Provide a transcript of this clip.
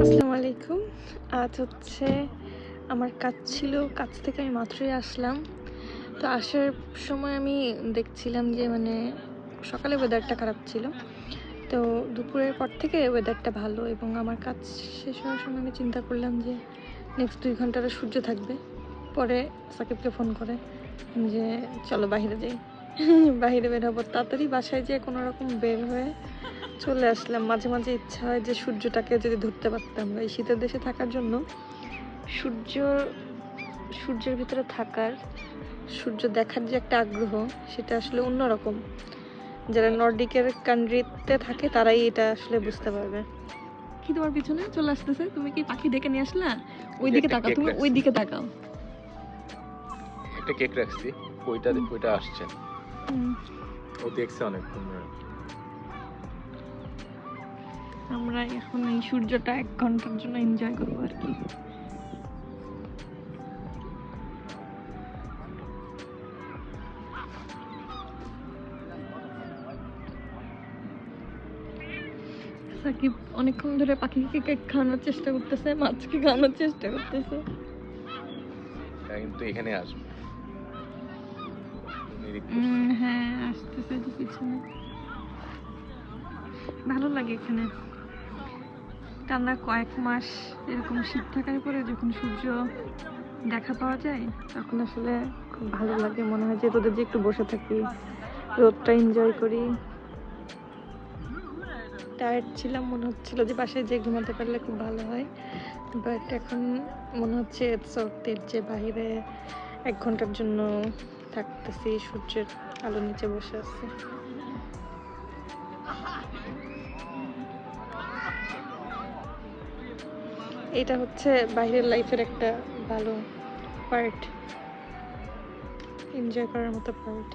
আসসালামু আলাইকুম। আজ হচ্ছে আমার কাজ ছিল, কাজ থেকে আমি মাত্রই আসলাম। তো আসার সময় আমি দেখছিলাম যে মানে সকালে ওয়েদারটা খারাপ ছিল। তো দুপুরের পর থেকে ওয়েদারটা ভালো এবং আমার কাজ শেষ হওয়ার সময় আমি চিন্তা করলাম যে নেক্সট দুই ঘণ্টার সূর্য থাকবে। পরে সাকিবকে ফোন করে যে, চলো বাইরে যাই। বাইরে বের হব। তাড়াতাড়ি বাসায় যেয়ে কোনো রকম বের হয়ে চলে আসলাম। মাঝে মাঝে ইচ্ছা হয় যে সূর্যটাকে যদি ধরতে পারতাম। এই শীতের দেশে থাকার জন্য সূর্য সূর্যের ভিতরে থাকার সূর্য দেখার যে একটা আগ্রহ সেটা আসলে অন্যরকম যারা নর্ডিকের কান্ট্রিতে থাকে তারাই এটা আসলে বুঝতে পারবে। কি তোমার পিছনে চলে আসতেছে? তুমি কি পাখি ডেকে নিয়ে আসলা? ওই দিকে তাকাও তুমি ওই দিকে তাকাও। একটা কেক রাখছি। ওইটা। ওইটা আসছে। ও দেখছে। আমরা এখন এই সূর্যটা এক ঘণ্টার জন্য এনজয় করব আর কি। সাকিব অনেকক্ষণ ধরে পাখিকে কেক খাওয়ানোর চেষ্টা করতেছে মাছকে খাওয়ানোর চেষ্টা করতেছে। হ্যাঁ, কিন্তু এখানে আসবে। হ্যাঁ আসতেছে পিছনে। ভালো লাগে এখানে। টানা কয়েক মাস এরকম শীত থাকার পরে যখন সূর্য দেখা পাওয়া যায়, তখন আসলে খুব ভালো লাগে। মনে হয় যে তোদের যে একটু বসে থাকি, রোদটা এনজয় করি। টায়ার্ড ছিলাম, মনে হচ্ছিল যে বাসায় যে ঘুমাতে পারলে খুব ভালো হয়। বাট এখন মনে হচ্ছে সত্যির যে বাইরে এক ঘণ্টার জন্য থাকতেছি, সূর্যের আলো নিচে বসে আছি। এটা হচ্ছে বাইরের লাইফের একটা ভালো পার্ট এনজয় করার মতো পার্ট